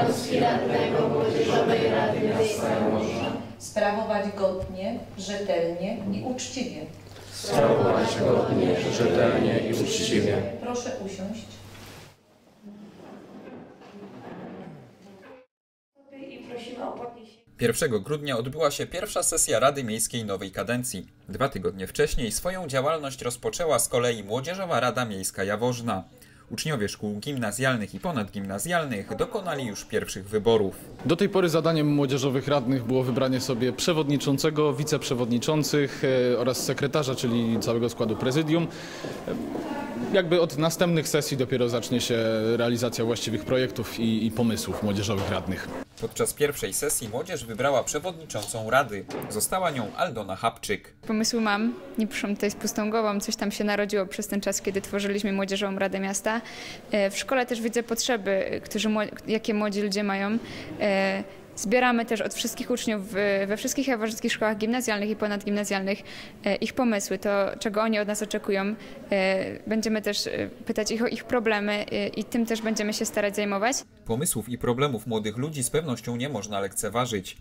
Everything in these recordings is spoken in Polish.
obowiązki radnego Młodzieżowej Rady Miasta Jaworzna. sprawować godnie, rzetelnie i uczciwie. Sprawować godnie, rzetelnie i uczciwie. Proszę usiąść. I prosimy o podniesienie. 1 grudnia odbyła się pierwsza sesja Rady Miejskiej nowej kadencji. Dwa tygodnie wcześniej swoją działalność rozpoczęła z kolei Młodzieżowa Rada Miejska Jaworzna. Uczniowie szkół gimnazjalnych i ponadgimnazjalnych dokonali już pierwszych wyborów. Do tej pory zadaniem młodzieżowych radnych było wybranie sobie przewodniczącego, wiceprzewodniczących e, oraz sekretarza, czyli całego składu prezydium. E, Jakby od następnych sesji dopiero zacznie się realizacja właściwych projektów i, i pomysłów młodzieżowych radnych. Podczas pierwszej sesji młodzież wybrała przewodniczącą rady. Została nią Aldona Hapczyk. Pomysły mam, nie przyszłam tutaj z pustą głową, coś tam się narodziło przez ten czas, kiedy tworzyliśmy Młodzieżową Radę Miasta. E, W szkole też widzę potrzeby, którzy, jakie młodzi ludzie mają. Zbieramy też od wszystkich uczniów we wszystkich jaworzyckich szkołach gimnazjalnych i ponadgimnazjalnych e, ich pomysły, to czego oni od nas oczekują. E, Będziemy też e, pytać ich o ich problemy i tym też będziemy się starać zajmować. Pomysłów i problemów młodych ludzi z pewnością nie można lekceważyć.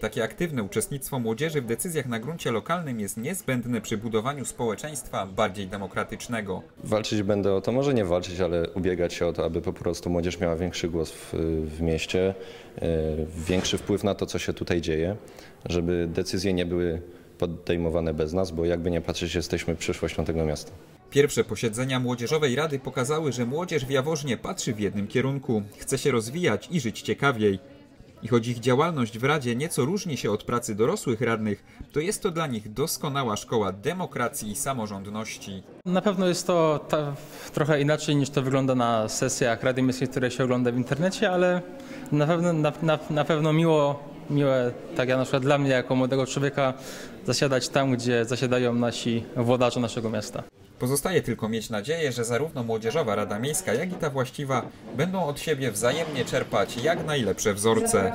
Takie aktywne uczestnictwo młodzieży w decyzjach na gruncie lokalnym jest niezbędne przy budowaniu społeczeństwa bardziej demokratycznego. Walczyć będę o to, może nie walczyć, ale ubiegać się o to, aby po prostu młodzież miała większy głos w, w mieście, e, większy wpływ na to, co się tutaj dzieje, żeby decyzje nie były podejmowane bez nas, bo jakby nie patrzeć, jesteśmy przyszłością tego miasta. Pierwsze posiedzenia Młodzieżowej Rady pokazały, że młodzież w Jaworznie patrzy w jednym kierunku, chce się rozwijać i żyć ciekawiej. I choć ich działalność w Radzie nieco różni się od pracy dorosłych radnych, to jest to dla nich doskonała szkoła demokracji i samorządności. Na pewno jest to ta, trochę inaczej niż to wygląda na sesjach Rady Miejskiej, które się ogląda w internecie, ale na pewno, na, na, na pewno miło, miłe, tak ja na przykład dla mnie jako młodego człowieka, zasiadać tam, gdzie zasiadają nasi włodarze naszego miasta. Pozostaje tylko mieć nadzieję, że zarówno Młodzieżowa Rada Miejska, jak i ta właściwa będą od siebie wzajemnie czerpać jak najlepsze wzorce.